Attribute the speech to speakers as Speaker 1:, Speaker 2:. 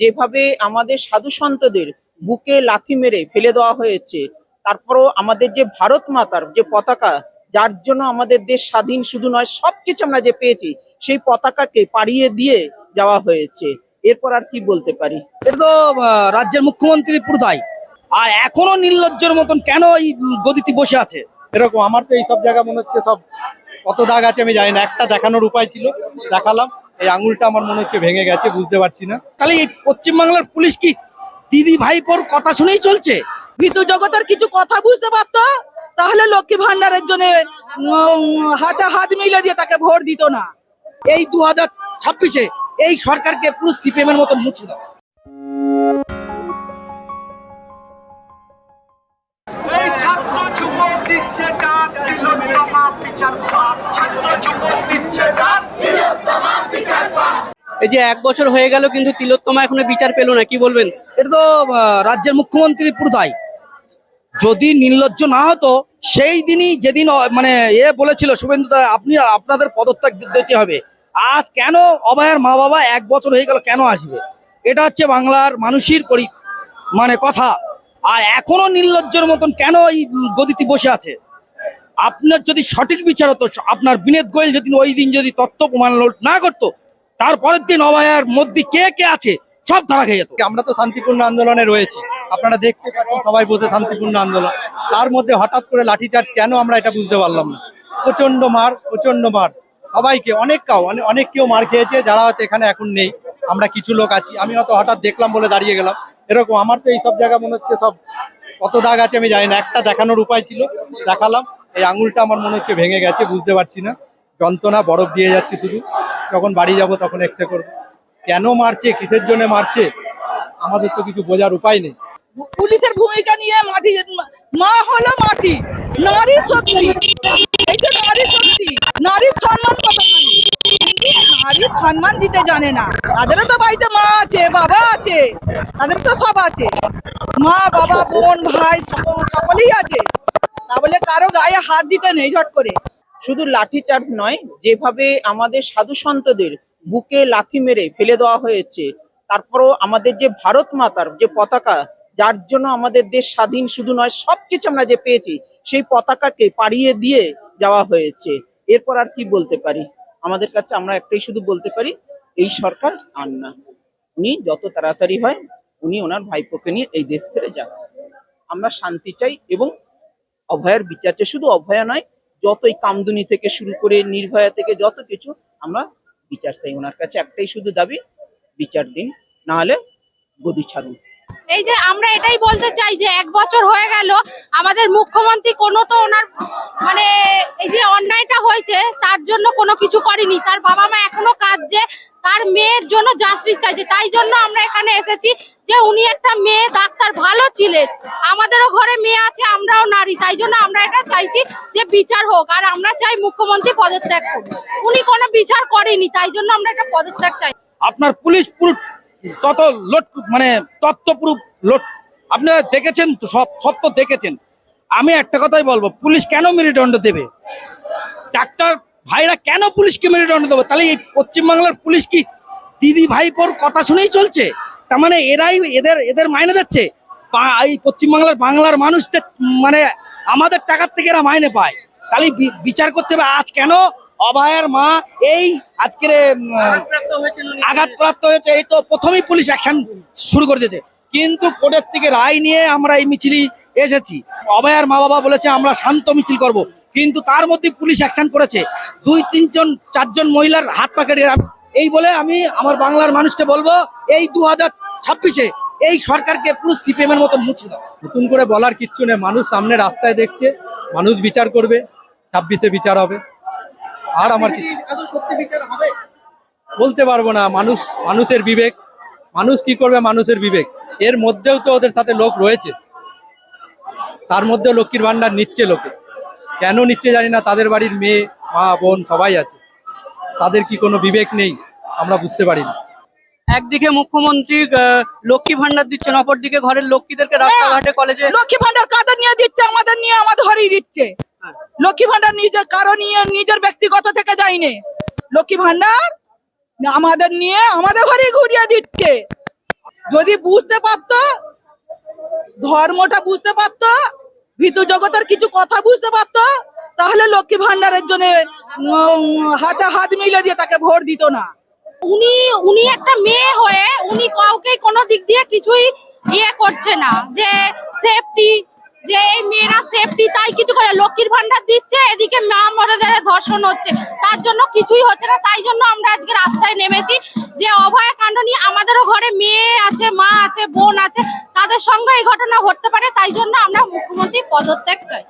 Speaker 1: যেভাবে আমাদের সাধু সন্তদের বুকে লাথি মেরে ফেলে দেওয়া হয়েছে তারপরও আমাদের যে ভারত মাতার যে পতাকা যার জন্য আমাদের দেশ স্বাধীন শুধু নয় সবকিছু আমরা যে পেয়েছি সেই পতাকাকে পাড়িয়ে দিয়ে যাওয়া হয়েছে। এরপর আর কি বলতে পারি?
Speaker 2: এটা তো রাজ্যের মুখ্যমন্ত্রী পুরোটাই। আর এখনও নির্লজ্জের মতন কেন এই গদিতে বসে আছে?
Speaker 3: এরকম আমার তো এইসব জায়গা মনে হচ্ছে সব কত দাগ আছে আমি জানি না। একটা দেখানোর উপায় ছিল দেখালাম। এই আঙুলটা আমার মনে হচ্ছে ভেঙে গেছে, বুঝতে পারছি না।
Speaker 2: তাহলে এই পশ্চিমবাংলার পুলিশ কি দিদি ভাইপোর কথা শুনেই চলছে?
Speaker 4: মৃত জগতের কিছু কথা বুঝতে পারতো? তাহলে লক্ষ্মী ভান্ডারের জন্য হাতে হাত মিলে দিয়ে তাকে ভোট দিত না।
Speaker 2: এই দু হাজার ছাব্বিশে এই সরকারকে পুরো সিপিএম এর মতো মুছে
Speaker 5: এই
Speaker 6: যে এক বছর হয়ে গেল কিন্তু তিলোত্তমা এখনও বিচার পেল না কি বলবেন?
Speaker 2: এটা তো রাজ্যের মুখ্যমন্ত্রী পুরোটাই। যদি নির্লজ্জ না হতো সেই দিনই যেদিন মানে এ বলেছিল শুভেন্দু দা, আপনি আপনাদের পদত্যাগ দিতে হবে। আজ কেন অভয়ের মা বাবা এক বছর হয়ে গেল কেন আসবে? এটা হচ্ছে বাংলার মানুষের পরি মানে কথা। আর এখনও নির্লজ্জের মতন কেন এই গদিতে বসে আছে? আপনার যদি সঠিক বিচার হতো আপনার বিনেদ গোয়েল যদি ওই দিন যদি তথ্য প্রমাণ না করতো তারপরের দিন অভয়ার মধ্যে কে কে আছে, সব ধরা খেয়ে যেত।
Speaker 3: আমরা তো শান্তিপূর্ণ আন্দোলনে রয়েছি। আপনারা দেখতে পাচ্ছেন সবাই বসে শান্তিপূর্ণ আন্দোলন। তার মধ্যে হঠাৎ করে লাঠিচার্জ কেন আমরা এটা বুঝতে পারলাম না। প্রচণ্ড মার প্রচণ্ড মার। সবাইকে অনেক কাউ অনেক কেউ মার খেয়েছে, যারা হয়তো এখানে এখন নেই। আমরা কিছু লোক আছি, আমি হয়তো হঠাৎ দেখলাম বলে দাঁড়িয়ে গেলাম। এরকম আমার তো এইসব জায়গা মনে হচ্ছে সব কত দাগ আছে আমি জানি না। একটা দেখানোর উপায় ছিল, দেখালাম। এই আঙুলটা আমার মনে হচ্ছে ভেঙে গেছে, বুঝতে পারছি না। যন্ত্রণা বরফ দিয়ে যাচ্ছে শুধু। যখন বাড়ি যাব তখন এক্সরে করব। কেন মারছে? কিসের জন্য মারছে? আমাদের তো কিছু বোঝার উপায় নেই।
Speaker 4: পুলিশের ভূমিকা নিয়ে মাটি, মা হলো মাটি, নারী শক্তি। এই যে নারী শক্তি নারীর সম্মান কতখানি কিন্তু নারীর সম্মান দিতে জানে না, তাদেরও তো বাড়িতে মা আছে, বাবা আছে তাদের তো সব আছে। মা, বাবা, বোন, ভাই, সকল- সকলেই আছে। তা বলে কারও গায়ে হাত দিতে নেই ঝট করে।
Speaker 1: শুধু লাঠি চার্জ নয়, যেভাবে আমাদের সাধু সন্তদের বুকে লাথি মেরে ফেলে দেওয়া হয়েছে, তারপরও আমাদের যে ভারত মাতার যে পতাকা, যার জন্য আমাদের দেশ স্বাধীন শুধু নয়, সবকিছু আমরা যে পেয়েছি, সেই পতাকাকে পাড়িয়ে দিয়ে যাওয়া হয়েছে। এরপর আর কি বলতে পারি? আমাদের কাছে আমরা একটাই শুধু বলতে পারি, এই সরকার আর না। উনি যত তাড়াতাড়ি হয়, উনি ওনার ভাইপোকে নিয়ে এই দেশ ছেড়ে যান। আমরা শান্তি চাই এবং অভয়ের বিচার চাই। শুধু অভয়া নয় যত এই কামদুনি থেকে শুরু করে নির্ভয়া থেকে যত কিছু, আমরা বিচার চাই। ওনার কাছে একটাই শুধু দাবি, বিচার দিন না হলে গদি ছাড়ুন।
Speaker 7: এই যে আমরা এটাই বলতে চাই যে এক বছর হয়ে গেল, আমাদের মুখ্যমন্ত্রী কোনো তো ওনার মানে এই যে অন্যায়টা হয়েছে, তার জন্য কোনো কিছু করেনি। তার বাবা মা এখনও কাঁদছে, তার মেয়ের জন্য জাস্টিস চাইছে। তাই জন্য আমরা এখানে এসেছি যে উনি একটা মেয়ে, ডাক্তার, ভালো ছিলেন। আমাদেরও ঘরে মেয়ে আছে, আমরাও নারী। তাই জন্য আমরা এটা চাইছি যে বিচার হোক। আর আমরা চাই মুখ্যমন্ত্রী পদত্যাগ করুন উনি কোনো বিচার করেনি, তাই জন্য আমরা এটা পদত্যাগ চাই।
Speaker 2: আপনার পুলিশ তত লোট মানে তত্ত্ব পুরো লোট। আপনারা দেখেছেন তো, সব সব তো দেখেছেন। আমি একটা কথাই বলব, পুলিশ কেন মেরুদণ্ড দেবে? ডাক্তার ভাইরা কেন পুলিশকে মেরুদণ্ড দেবে? তাহলে এই পশ্চিমবাংলার পুলিশ কি দিদি ভাই ভাইপোর কথা শুনেই চলছে? তার মানে এরাই এদের এদের মাইনে দিচ্ছে। এই পশ্চিমবাংলার বাংলার মানুষদের মানে আমাদের টাকার থেকে এরা মাইনে পায়। তাহলে বিচার করতে হবে আজ কেন? অভয়ার মা এই আজকের আঘাতপ্রাপ্ত হয়েছে এই তো প্রথমেই পুলিশ অ্যাকশন শুরু করে দিয়েছে। কিন্তু কোর্টের থেকে রায় নিয়ে আমরা এই মিছিলই এসেছি। অভয়ার মা বাবা বলেছে আমরা শান্ত মিছিল করব। কিন্তু তার মধ্যে পুলিশ অ্যাকশন করেছে। দুই তিনজন চারজন মহিলার হাত পা কেটে এই বলে আমি আমার বাংলার মানুষকে বলব এই দু হাজার ছাব্বিশে এই সরকারকে পুরো সিপিএম এর মতো মুছে দাও।
Speaker 3: নতুন করে বলার কিচ্ছু নেই। মানুষ সামনে রাস্তায় দেখছে মানুষ বিচার করবে ছাব্বিশে বিচার হবে। আর আমার কি বলতে পারব না মানুষ মানুষের বিবেক। মানুষ কি করবে? মানুষের বিবেক। এর মধ্যেও তো ওদের সাথে লোক রয়েছে। তার মধ্যেও লক্ষ্মীর ভান্ডার নিচ্ছে লোকে। কেন নিচ্ছে জানি না তাদের বাড়ির মেয়ে মা বোন সবাই আছে। তাদের কি কোনো বিবেক নেই? আমরা বুঝতে পারি না।
Speaker 6: একদিকে মুখ্যমন্ত্রী আহ, লক্ষ্মী ভান্ডার দিচ্ছেন অপরদিকে ঘরের লক্ষ্মীদেরকে রাস্তাঘাটে কলেজে
Speaker 4: লক্ষ্মী ভান্ডার কাদের নিয়ে দিচ্ছে? আমাদের নিয়ে আমাদের ঘরেই দিচ্ছে। লক্ষ্মী ভান্ডার নিজের কারও নিয়ে নিজের ব্যক্তিগত থেকে যায়নি। লক্ষ্মী ভান্ডার আমাদের নিয়ে আমাদের ঘরে ঘুরিয়ে দিচ্ছে। যদি বুঝতে পারতো, ধর্মটা বুঝতে পারতো, ভিতু জগতের কিছু কথা বুঝতে পারতো, তাহলে লক্ষ্মী ভান্ডারের জন্য হাতে হাত মিলে দিয়ে তাকে ভোট দিত না।
Speaker 7: উনি উনি একটা মেয়ে হয়ে উনি কাউকে কোনো দিক দিয়ে কিছুই ইয়ে করছে না, যে সেফটি যে এই মেয়েরা সেফটি তাই কিছু করে লক্ষ্মীর ভান্ডার দিচ্ছে, এদিকে মা মরদের ধর্ষণ হচ্ছে। তার জন্য কিছুই হচ্ছে না, তাই জন্য আমরা আজকে রাস্তায় নেমেছি। যে অভয় কাণ্ড নিয়ে আমাদেরও ঘরে মেয়ে আছে, মা আছে, বোন আছে, তাদের সঙ্গে এই ঘটনা ঘটতে পারে, তাই জন্য আমরা মুখ্যমন্ত্রী পদত্যাগ চাই।